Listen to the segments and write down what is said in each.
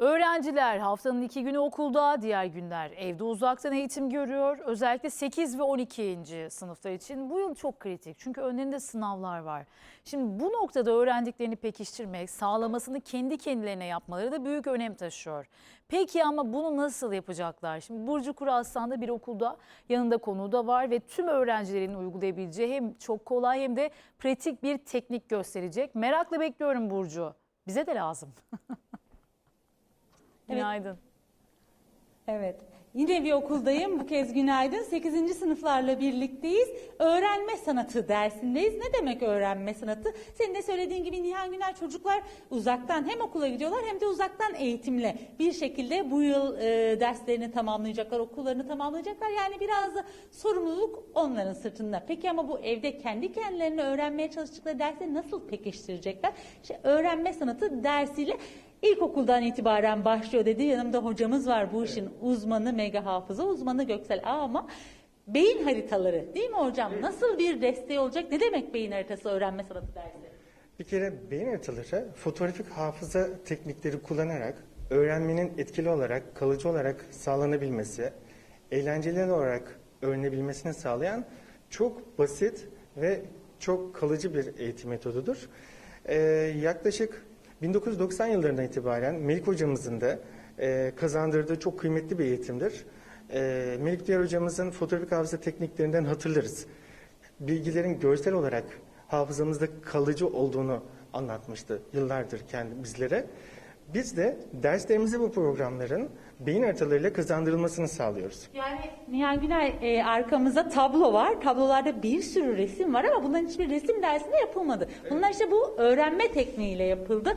Öğrenciler haftanın iki günü okulda, diğer günler evde uzaktan eğitim görüyor. Özellikle 8 ve 12. sınıflar için bu yıl çok kritik. Çünkü önlerinde sınavlar var. Şimdi bu noktada öğrendiklerini pekiştirmek, sağlamasını kendi kendilerine yapmaları da büyük önem taşıyor. Peki ama bunu nasıl yapacaklar? Şimdi Burcu Kuraslan'da bir okulda yanında konuğu da var ve tüm öğrencilerin uygulayabileceği hem çok kolay hem de pratik bir teknik gösterecek. Merakla bekliyorum Burcu. Bize de lazım. Günaydın. Evet. Yine bir okuldayım. Bu kez günaydın. 8. sınıflarla birlikteyiz. Öğrenme sanatı dersindeyiz. Ne demek öğrenme sanatı? Senin de söylediğin gibi Nihan Güner çocuklar uzaktan hem okula gidiyorlar hem de uzaktan eğitimle bir şekilde bu yıl e, derslerini tamamlayacaklar, okullarını tamamlayacaklar. Yani biraz da sorumluluk onların sırtında. Peki ama bu evde kendi kendilerine öğrenmeye çalıştıkları dersleri nasıl pekiştirecekler? İşte öğrenme sanatı dersiyle İlkokuldan itibaren başlıyor dedi. Yanımda hocamız var bu işin uzmanı, mega hafıza uzmanı Göksel Ağ ama beyin haritaları değil mi hocam? Nasıl bir desteği olacak? Ne demek beyin haritası öğrenme sanatı dersi? Bir kere beyin haritaları fotoğrafik hafıza teknikleri kullanarak öğrenmenin etkili olarak, kalıcı olarak sağlanabilmesi, eğlenceli olarak öğrenebilmesini sağlayan çok basit ve çok kalıcı bir eğitim metodudur. Ee, yaklaşık 1990 yıllarından itibaren Melik hocamızın da e, kazandırdığı çok kıymetli bir eğitimdir. E, Melik Diyar hocamızın fotoğrafik hafıza tekniklerinden hatırlarız. Bilgilerin görsel olarak hafızamızda kalıcı olduğunu anlatmıştı yıllardır kendi bizlere. Biz de derslerimize bu programların beyin haritalarıyla kazandırılmasını sağlıyoruz. Yani Nihan Güner e, arkamızda tablo var. Tablolarda bir sürü resim var ama bunların hiçbir resim dersinde yapılmadı. Bunlar işte bu öğrenme tekniğiyle yapıldı.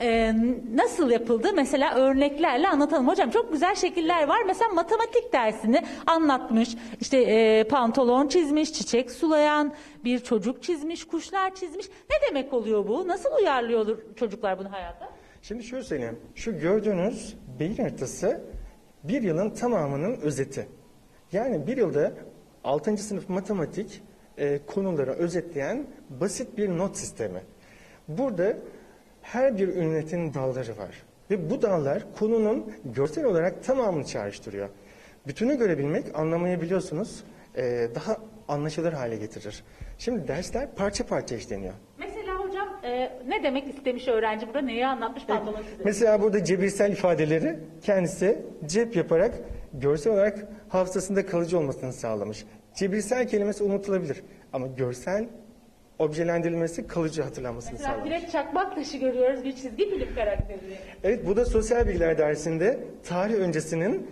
E, nasıl yapıldı? Mesela örneklerle anlatalım. Hocam çok güzel şekiller var. Mesela matematik dersini anlatmış. İşte e, pantolon çizmiş, çiçek sulayan, bir çocuk çizmiş, kuşlar çizmiş. Ne demek oluyor bu? Nasıl uyarlıyor çocuklar bunu hayata? Şimdi şöyle söyleyeyim. Şu gördüğünüz beyin haritası bir yılın tamamının özeti. Yani bir yılda 6. sınıf matematik e, konuları özetleyen basit bir not sistemi. Burada her bir ünitenin dalları var. Ve bu dallar konunun görsel olarak tamamını çağrıştırıyor. Bütünü görebilmek, anlamayı biliyorsunuz e, daha anlaşılır hale getirir. Şimdi dersler parça parça işleniyor. E, ne demek istemiş öğrenci burada? Neyi anlatmış pantolon çizmiş? Mesela burada cebirsel ifadeleri kendisi cep yaparak görsel olarak hafızasında kalıcı olmasını sağlamış. Cebirsel kelimesi unutulabilir ama görsel objelendirilmesi kalıcı hatırlanmasını Mesela sağlamış. direkt çakmak taşı görüyoruz bir çizgi film karakteri. Evet bu da sosyal bilgiler dersinde tarih öncesinin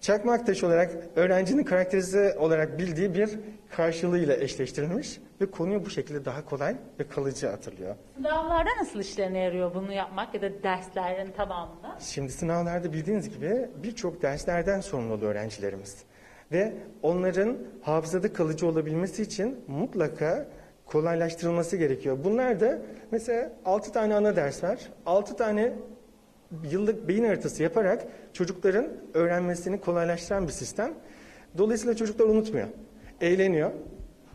çakmak taşı olarak öğrencinin karakterize olarak bildiği bir karşılığıyla eşleştirilmiş ve konuyu bu şekilde daha kolay ve kalıcı hatırlıyor. Sınavlarda nasıl işlerine yarıyor bunu yapmak ya da derslerin tamamında? Şimdi sınavlarda bildiğiniz gibi birçok derslerden sorumlu oluyor öğrencilerimiz. Ve onların hafızada kalıcı olabilmesi için mutlaka kolaylaştırılması gerekiyor. Bunlar da mesela 6 tane ana ders var. 6 tane yıllık beyin haritası yaparak çocukların öğrenmesini kolaylaştıran bir sistem. Dolayısıyla çocuklar unutmuyor. Eğleniyor.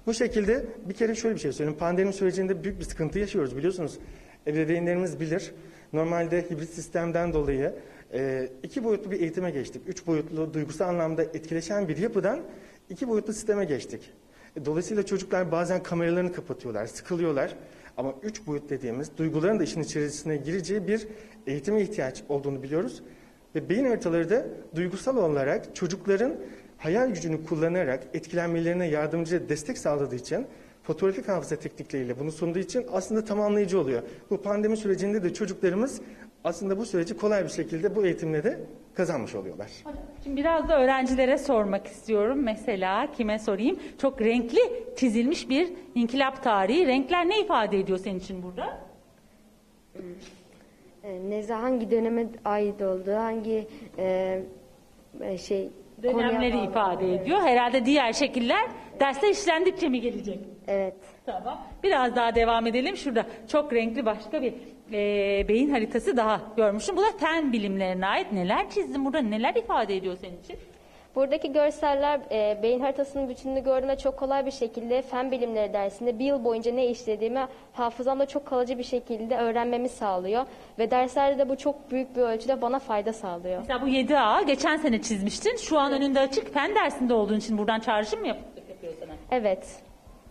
Bu şekilde bir kere şöyle bir şey söyleyeyim. Pandemi sürecinde büyük bir sıkıntı yaşıyoruz biliyorsunuz. Ebeveynlerimiz bilir. Normalde hibrit sistemden dolayı e, iki boyutlu bir eğitime geçtik. Üç boyutlu duygusal anlamda etkileşen bir yapıdan iki boyutlu sisteme geçtik. E, Dolayısıyla çocuklar bazen kameralarını kapatıyorlar, sıkılıyorlar. Ama üç boyut dediğimiz duyguların da işin içerisine gireceği bir eğitime ihtiyaç olduğunu biliyoruz. Ve beyin haritaları da duygusal olarak çocukların hayal gücünü kullanarak etkilenmelerine yardımcı destek sağladığı için fotoğrafik hafıza teknikleriyle bunu sunduğu için aslında tamamlayıcı oluyor. Bu pandemi sürecinde de çocuklarımız aslında bu süreci kolay bir şekilde bu eğitimle de kazanmış oluyorlar. Şimdi biraz da öğrencilere sormak istiyorum. Mesela kime sorayım? Çok renkli çizilmiş bir inkılap tarihi. Renkler ne ifade ediyor senin için burada? E, Neze hangi döneme ait olduğu, hangi e, e, şey Dönemleri bağlı. ifade ediyor. Herhalde diğer şekiller derste işlendikçe mi gelecek? Evet. Tamam. Biraz daha devam edelim. Şurada çok renkli başka bir e, beyin haritası daha görmüşüm. Bu da fen bilimlerine ait. Neler çizdin burada? Neler ifade ediyor senin için? Buradaki görseller e, beyin haritasının bütününü gördüğümde çok kolay bir şekilde fen bilimleri dersinde bir yıl boyunca ne işlediğimi hafızamda çok kalıcı bir şekilde öğrenmemi sağlıyor. Ve derslerde de bu çok büyük bir ölçüde bana fayda sağlıyor. Mesela bu 7A geçen sene çizmiştin. Şu an önünde açık. Fen dersinde olduğun için buradan çağrışım mı yap- yapıyor sana? Evet.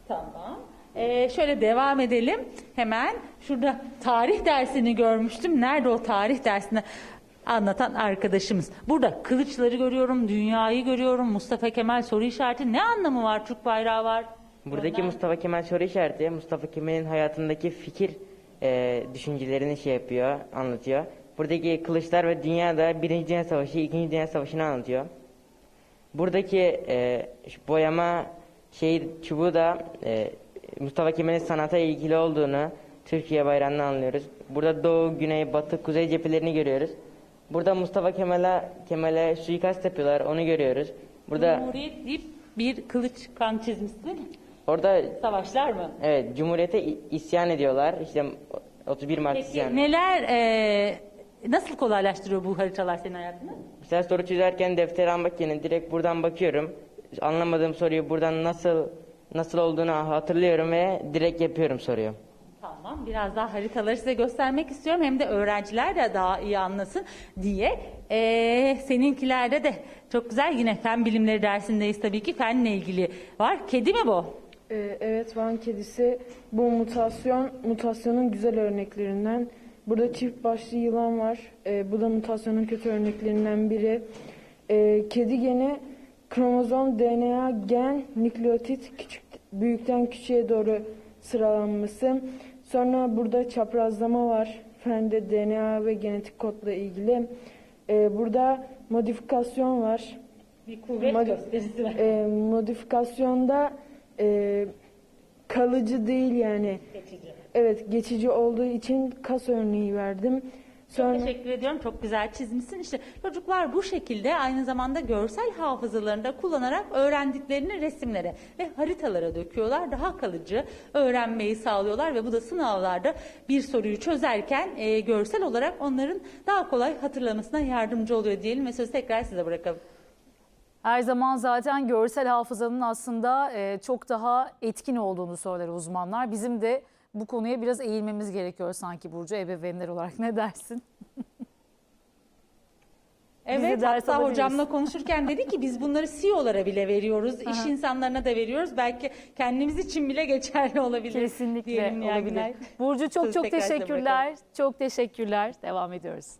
Tamam. Ee, şöyle devam edelim. Hemen şurada tarih dersini görmüştüm. Nerede o tarih dersini anlatan arkadaşımız? Burada kılıçları görüyorum, dünyayı görüyorum. Mustafa Kemal soru işareti. Ne anlamı var? Türk bayrağı var. Buradaki Önden- Mustafa Kemal soru işareti, Mustafa Kemal'in hayatındaki fikir e, düşüncelerini şey yapıyor, anlatıyor. Buradaki kılıçlar ve dünyada Birinci Dünya Savaşı, İkinci Dünya Savaşı'nı anlatıyor. Buradaki e, boyama şey çubuğu da e, Mustafa Kemal'in sanata ilgili olduğunu Türkiye bayrağından anlıyoruz. Burada doğu, güney, batı, kuzey cephelerini görüyoruz. Burada Mustafa Kemal'e Kemal'e suikast yapıyorlar, onu görüyoruz. Burada Cumhuriyet deyip bir kılıç kan çizmişsin değil mi? orada Savaşlar mı? Evet, Cumhuriyete i- isyan ediyorlar. İşte 31 Mart Peki isyanı. neler, e, nasıl kolaylaştırıyor bu haritalar senin hayatını? Mesela soru çözerken defter almak yerine direkt buradan bakıyorum. Anlamadığım soruyu buradan nasıl nasıl olduğunu hatırlıyorum ve direkt yapıyorum soruyu. Tamam, biraz daha haritaları size göstermek istiyorum. Hem de öğrenciler de daha iyi anlasın diye. Ee, seninkilerde de çok güzel yine fen bilimleri dersindeyiz tabii ki. Fenle ilgili var. Kedi mi bu? Ee, Evet Van kedisi bu mutasyon mutasyonun güzel örneklerinden. Burada çift başlı yılan var. Ee, bu da mutasyonun kötü örneklerinden biri. Ee, kedi geni kromozom, DNA, gen, nükleotit küçük büyükten küçüğe doğru sıralanması. Sonra burada çaprazlama var. Fende DNA ve genetik kodla ilgili. Ee, burada modifikasyon var. Bir kuvvet Mod- gösterisi var. e, modifikasyonda e, kalıcı değil yani. Geçici. Evet geçici olduğu için kas örneği verdim. Sonra Çok teşekkür ediyorum. Çok güzel çizmişsin. İşte çocuklar bu şekilde aynı zamanda görsel hafızalarını da kullanarak öğrendiklerini resimlere ve haritalara döküyorlar. Daha kalıcı öğrenmeyi sağlıyorlar ve bu da sınavlarda bir soruyu çözerken e, görsel olarak onların daha kolay hatırlamasına yardımcı oluyor diyelim ve sözü tekrar size bırakalım. Her zaman zaten görsel hafızanın aslında e, çok daha etkin olduğunu söyler uzmanlar. Bizim de bu konuya biraz eğilmemiz gerekiyor sanki Burcu ebeveynler olarak. Ne dersin? Evet hatta alabiliriz. hocamla konuşurken dedi ki biz bunları CEO'lara bile veriyoruz, iş insanlarına da veriyoruz. Belki kendimiz için bile geçerli olabilir. Kesinlikle olabilir. Günay. Burcu çok Sözü çok teşekkürler. Çok teşekkürler. Devam ediyoruz.